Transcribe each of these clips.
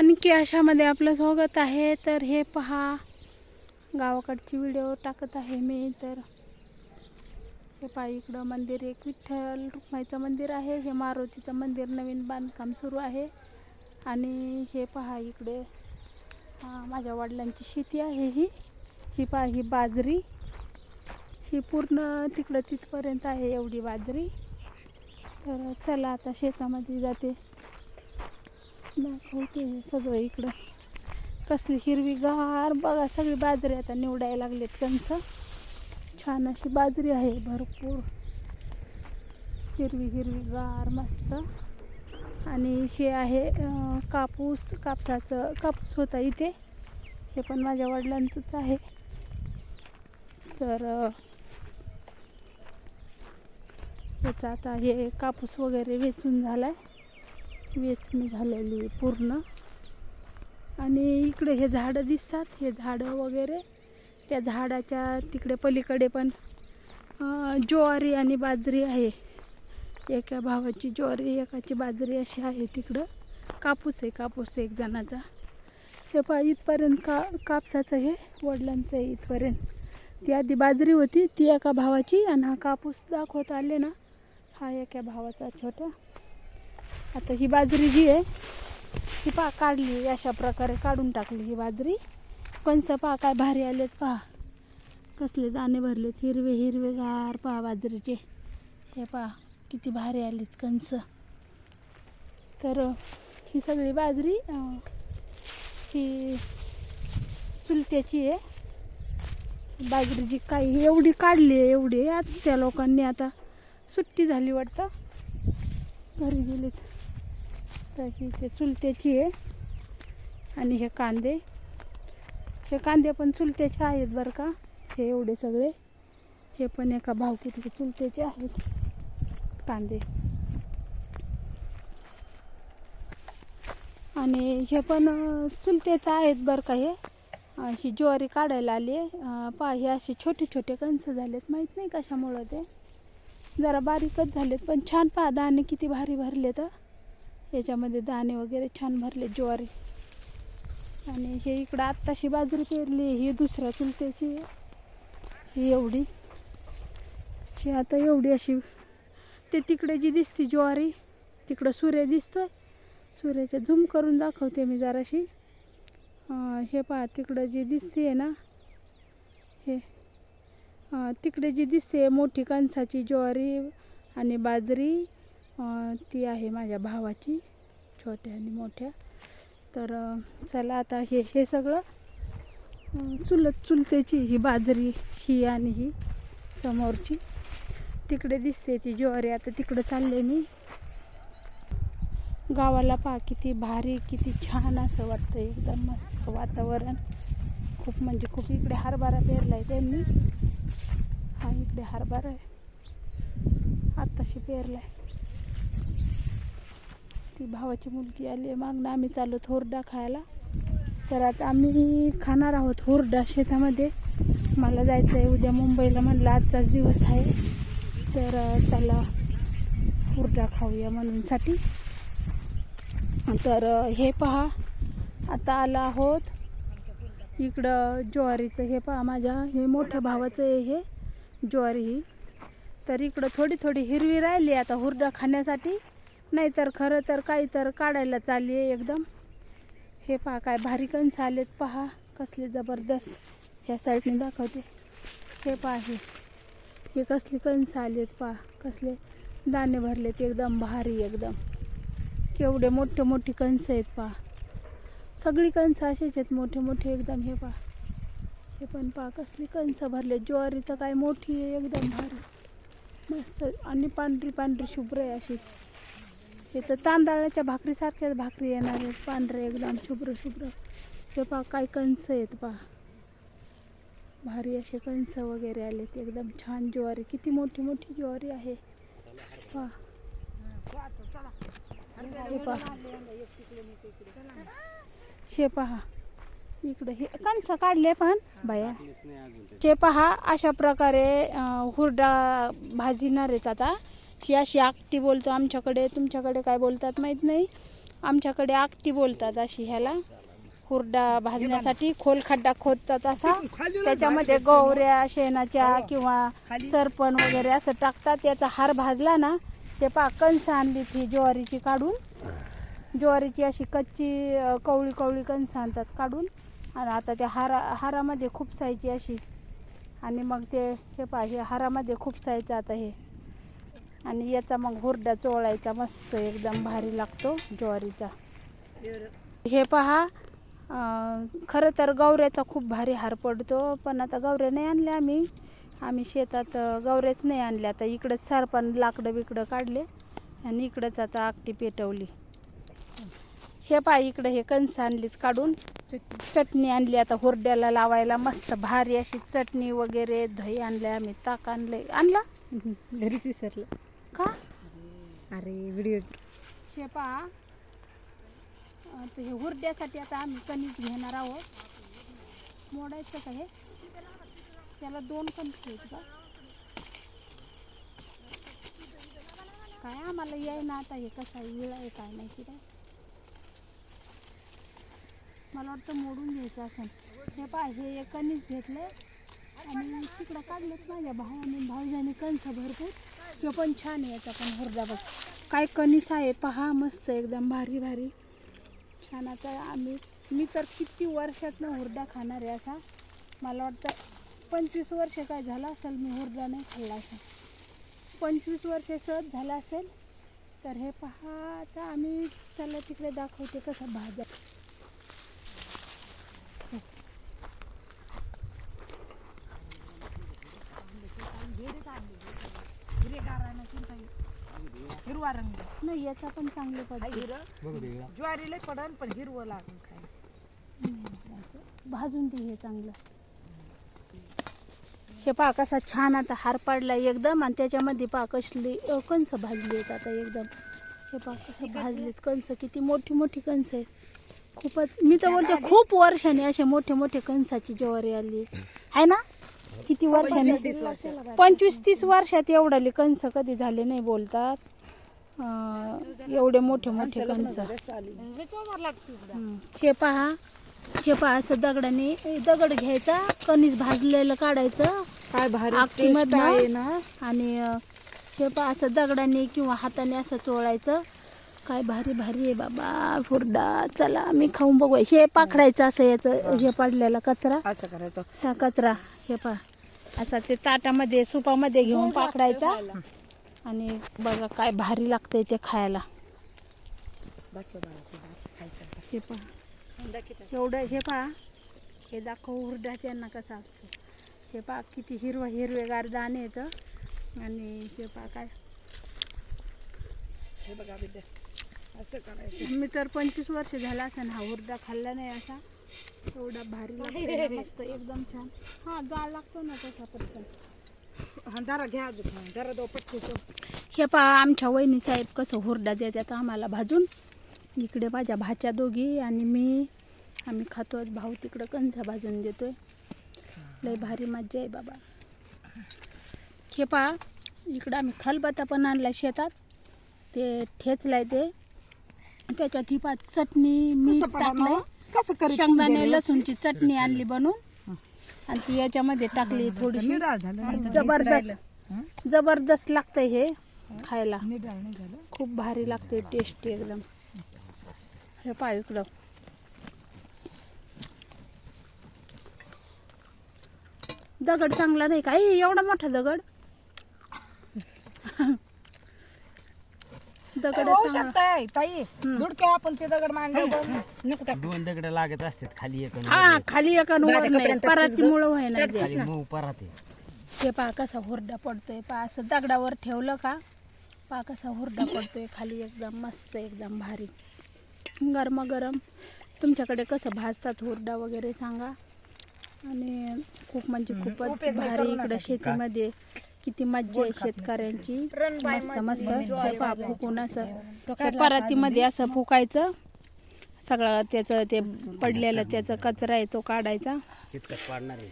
आणखी अशामध्ये आपलं स्वागत आहे. तर हे पहा गावाकडची व्हिडिओ टाकत आहे मी. तर हे पहा इकडं मंदिर एक विठ्ठल रुक्माईचं मंदिर आहे. हे मारुतीचं मंदिर. नवीन बांधकाम सुरू आहे. आणि हे पहा इकडे माझ्या वडिलांची शेती आहे ही. ही पहा ही बाजरी. ही पूर्ण तिकडं तिथपर्यंत आहे एवढी बाजरी. तर चला आता शेतामध्ये जाते. दाखवते सगळं इकडं. कसली हिरवीगार बघा सगळी बाजरी आता निवडायला लागलेत कंस छान अशी बाजरी आहे भरपूर. हिरवी हिरवीगार मस्त. आणि हे आहे कापूस कापसाचं कापूस होता इथे. हे पण माझ्या वडिलांचंच आहे. तर अं, आता हे कापूस वगैरे वेचून झाला आहे वेचणी झालेली आहे पूर्ण. आणि इकडे हे झाडं दिसतात हे झाडं वगैरे. त्या झाडाच्या तिकडे पलीकडे पण ज्वारी आणि बाजरी आहे. एका भावाची ज्वारी एकाची बाजरी अशी आहे तिकडं. कापूस आहे कापूस एक जणाचा. हे इथपर्यंत का कापसाचं हे वडिलांचं आहे इथपर्यंत. ती आधी बाजरी होती ती एका भावाची आणि हा कापूस दाखवत आले ना हा एका भावाचा छोटा. आता ही बाजरी जी आहे ही पा काढली अशा प्रकारे काढून टाकली ही बाजरी. कंस पहा काय भारी आलेत पहा कसले दाणे भरलेत हिरवे हिरवेगार पहा बाजरीचे. हे पहा किती भारी आलेत कंस तर ही सगळी बाजरी ही चुलत्याची आहे. बाजरी जी काही एवढी काढली आहे एवढी आज त्या लोकांनी आता सुट्टी झाली वाटतं. घरी गेलीत. तर ही ते चुलत्याची आहे. आणि हे कांदे. हे कांदे पण चुलत्याचे आहेत बरं का. हे एवढे सगळे. हे पण एका भावकीतले चुलत्याचे आहेत. कांदे. आणि हे पण चुलत्याचं आहेत बरं का हे. अशी ज्वारी काढायला आली आहे. पहा हे असे छोटे छोटे कंस झालेत. माहीत नाही कशामुळं ते. जरा बारीकच झालेत पण छान पहा दाणे किती भारी भरले तर याच्यामध्ये दाणे वगैरे छान भरले ज्वारी. आणि हे इकडं आत्ताशी बाजरी पेरली ही दुसऱ्या चुलत्याची ही एवढी. ही आता एवढी अशी ते तिकडे जी दिसते ज्वारी तिकडं सूर्य दिसतोय. सूर्याच्या झूम करून दाखवते मी जराशी. हे पहा तिकडं जी दिसते आहे ना हे तिकडे जी दिसते मोठी कणसाची ज्वारी आणि बाजरी ती आहे माझ्या भावाची छोट्या आणि मोठ्या. तर चला आता हे हे सगळं चुलत चुलतेची ही बाजरी ही आणि ही समोरची. तिकडे दिसते ती ज्वारी आता तिकडं चालले मी. गावाला पहा किती भारी किती छान असं वाटतं एकदम मस्त वातावरण. खूप म्हणजे खूप इकडे हरभरा पेरला आहे त्यांनी. हा इकडे हरभरा आहे. आत्ताशी पेरला आहे ती भावाची मुलगी आली आहे. मागणं आम्ही चाललो हुरडा खायला. तर आता आम्ही खाणार आहोत हुरडा शेतामध्ये. मला जायचं आहे उद्या मुंबईला म्हणलं आजचाच दिवस आहे. तर चला हुरडा खाऊया म्हणूनसाठी. तर हे पहा. आता आला आहोत. इकडं ज्वारीचं हे पहा. माझ्या हे मोठ्या भावाचं आहे हे ज्वारी. ही तर इकडं थोडी थोडी हिरवी राहिली आता हुरडा खाण्यासाठी. नाहीतर खरं तर काही तर काढायला चालली आहे एकदम. हे पहा काय भारी कणस आलेत पहा कसले जबरदस्त. ह्या साईडने दाखवते. हे पहा हे. हे कसले कणस आलेत पहा कसले दाणे भरलेत एकदम भारी एकदम. केवढे मोठे मोठे कणस आहेत पहा. सगळी कणसं असेच आहेत मोठे मोठे एकदम. हे पहा. हे पण पहा कसली कणसं भरले ज्वारी तर काय मोठी आहे एकदम भारी. मस्त. आणि पांढरी पांढरी शुभ्र आहे अशी. इथं तर तांदळाच्या भाकरीसारख्याच भाकरी येणार आहेत. पांढरे एकदम शुभ्र शुभ्र. ते पा काय कणसं आहेत पहा. भारी असे कणस वगैरे आलेत. एकदम छान ज्वारी. किती मोठी मोठी ज्वारी आहे. पहा. शे पहा. पहा. इकडे हे कणसं काढले पण. बाया. हे पहा अशा प्रकारे हुरडा भाजणार आहेत आता. ती अशी आकटी बोलतो आमच्याकडे तुमच्याकडे काय बोलतात माहीत नाही. आमच्याकडे आकटी बोलतात अशी ह्याला. कुरडा भाजण्यासाठी खोल खड्डा खोदतात असा. त्याच्यामध्ये गौऱ्या शेणाच्या किंवा सरपण वगैरे असं टाकतात. त्याचा हार भाजला ना ते पा कणस आणली ती ज्वारीची काढून. ज्वारीची अशी कच्ची कवळी कवळी कणसं आणतात काढून. आणि आता त्या हारा हारामध्ये खूप सायची अशी. आणि मग ते हे पा हे हारामध्ये खुपसायचं आता हे. आणि याचा मग हुरडा चोळायचा मस्त एकदम भारी लागतो ज्वारीचा. हे पहा खरं तर गवऱ्याचा खूप भारी हार पडतो पण आता गवऱ्या नाही आणल्या आम्ही. आम्ही शेतात गवऱ्याच नाही आणल्या. आता इकडंच सरपण लाकडं बिकडं काढले आणि इकडंच आता आकटी पेटवली. शेपा इकडं हे कणस आणलीच काढून. चटणी आणली आता हुरड्याला लावायला. मस्त भारी अशी चटणी वगैरे दही आणले आम्ही ताक आणलं आणला? घरीच विसरलं. का? अरे व्हिडिओ शेपा आता हे हुरड्यासाठी आता आम्ही कणिक घेणार आहोत. मोडायचं का हे? त्याला दोन कणिक आहेत का काय आम्हाला याय ना आता हे कसं विळा आहे काय माहिती काय. मला वाटतं मोडून घ्यायचं असं. हे पहा हे एक कणीस घेतले आणि तिकडं काढलेत माझ्या भावाने भाऊजाने कणस भरपूर. तो पण छान आहे याचा पण हुरडा बघ. काय कणीस आहे पहा मस्त एकदम भारी भारी. छान आता आम्ही मी तर किती वर्षातनं हुरडा खाणार आहे असा. मला वाटतं पंचवीस वर्ष काय झालं असेल मी हुरडा नाही खाल्ला असेल पंचवीस वर्ष सहज झालं असेल तर हे पहा आता आम्ही त्याला तिकडे दाखवते कसं भाज्या. हिरवा रंग नाही याचा पण चांगलं पडते ज्वारीला पडन पण हिरवं लागून खाय भाजून दे हे चांगलं. शेपा कसा छान आता हार पाडला एकदम आणि त्याच्यामध्ये पा कसली अ, कणसं भाजली आहेत आता एकदम. हे पा कसं भाजलीत कणसं किती मोठी मोठी कणसं आहेत. खूपच मी तर बोलते खूप वर्षाने असे मोठे मोठे कणसाची ज्वारी आली. आहे ना? किती वर्षाने. पंचवीस तीस वर्षात एवढाले कणसं कधी झाले नाही बोलतात. एवढे मोठे मोठे कणस. शेपा हा शेपा असं दगडाने दगड घ्यायचा कणीस भाजलेलं काढायचं. काय भारी taste आहे ना. आणि अं, शेपा असं दगडाने किंवा हाताने असं चोळायचं. काय भारी भारी आहे बाबा फुरडा चला मी खाऊन बघू. हे पाखडायचं असं याचं हे पडलेला कचरा. असं करायचं. त्या कचरा हे पा असा ते ताटामध्ये सुपामध्ये घेऊन पाकडायचा आणि बघा काय भारी लागतंय ते खायला. दाखव बाळा ते दाखव, खायचं हे पहा. एवढं हे पहा. हे दाखव हुरडा त्यांना कसा असतो. हे पहा किती हिरवं हिरवेगार दाणे येतं आणि हे पहा काय. हे बघा विद्या असं करायचं. मी तर पंचवीस वर्ष झाला असं हा हुरडा खाल्ला नाही असा. एवढा भारी लागतो मस्त एकदम छान. हा जाळ लागतो ना तसा पटकन. हा दारा घ्या अजून. हा, दारा दो पटकन हे पहा आमच्या वहिनी साहेब कसं हुरडा देतात आम्हाला भाजून. इकडे माझ्या भाच्या दोघी आणि मी. आम्ही खातो भाऊ तिकडं कंचा भाजून देतोय. लय भारी मज्जा आहे बाबा. हे पहा इकडं आम्ही खलबत्ता पण आणला शेतात. ते ठेचलाय ते. त्याच्यात ही पा चटणी मीठ टाकलंय. कसं शेंगदाणे लसूणची चटणी आणली बनवून आणि ती याच्यामध्ये टाकली थोडीशी. जबरदस्त. जबरदस्त लागतंय हे खायला. खूप भारी लागते टेस्टी एकदम. हे पाय इकडं. दगड चांगला नाही का? एवढा मोठा दगड? दगड होऊ चांगला शकताय ताई. दुडके आपण ते दगड मांडले नको टाक. दोन दगड लागत असतात खाली एक हा खाली एका वर नाही परातीमुळं व्हायला. खाली मऊ परात. हे पहा कसा हुरडा पडतोय. पहा असं दगडावर ठेवलं का? पहा कसा हुरडा पडतोय. खाली एकदम मस्त एकदम भारी. गरम गरम तुमच्याकडे कसं भाजतात हुरडा वगैरे सांगा. आणि खूप म्हणजे खूपच भारी इकडं शेतीमध्ये. किती मज्जा आहे शेतकऱ्यांची. मस्त मस्त. फुकून असं. परातीमध्ये असं फुकायचं. सगळं त्याचं ते पडलेलं त्याचं कचरा आहे तो काढायचा. तितकंच पाडणार आहे.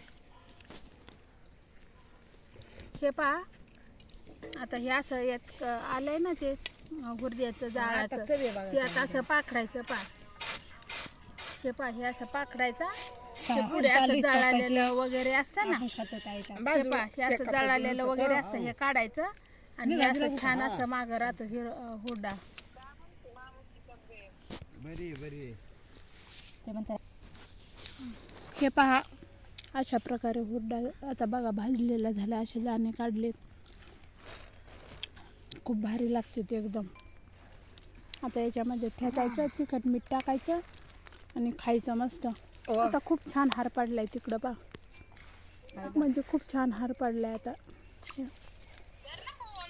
हे आता हे असं यात आलंय ना ते आता जाळाचं. चव आहे बघा ते आता असं पाखडायचं पा हे पा हे असं पाखडायचं ते पुढे असं जळालेलं वगैरे असतं ना. हे पहा, हे असं जळालेलं वगैरे असतं हे. काढायचं. आणि हे असं छान असं मागं राहतो हिर हुरडा. बरी बरी हे पहा अशा प्रकारे हुरडा आता बघा भाजलेला झाला असे दाणे काढलेत. खूप भारी लागते ते एकदम. आता याच्यामध्ये ठेचायचं तिखट मीठ टाकायचं आणि खायचं मस्त. आता खूप छान हार पडलाय तिकडं पा म्हणजे खूप छान हार पडलाय आता.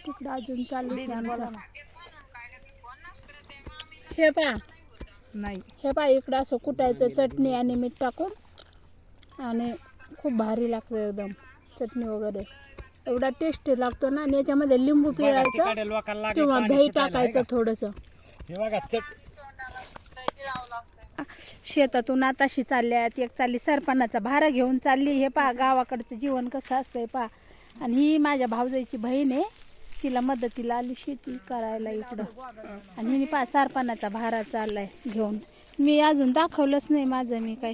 तिकडं अजून चालू आमचं. हे पा. नाही. हे पहा इकडं असं कुटायचं चटणी आणि मीठ टाकून आणि खूप भारी लागतं एकदम चटणी वगैरे. एवढा टेस्टी लागतो ना आणि याच्यामध्ये लिंबू पिळायचं किंवा पाणी दही टाकायचं थोडंसं का? हे बघा चट शेतातून आताशी चालल्यात एक चालली सरपणाचा भारा घेऊन चालली. हे पहा गावाकडचं जीवन कसं असतंय पहा. आणि ही माझ्या भावजाईची बहीण आहे. तिला मदतीला आली शेती करायला इकडं. आणि हिने पहा सरपणाचा भारा चाललाय घेऊन. मी अजून दाखवलंच नाही माझं मी काय.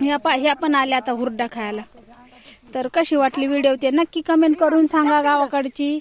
ह्या पा ह्या पण आल्या आता हुरडा खायला. तर कशी वाटली व्हिडिओ ते नक्की कमेंट करून सांगा गावाकडची.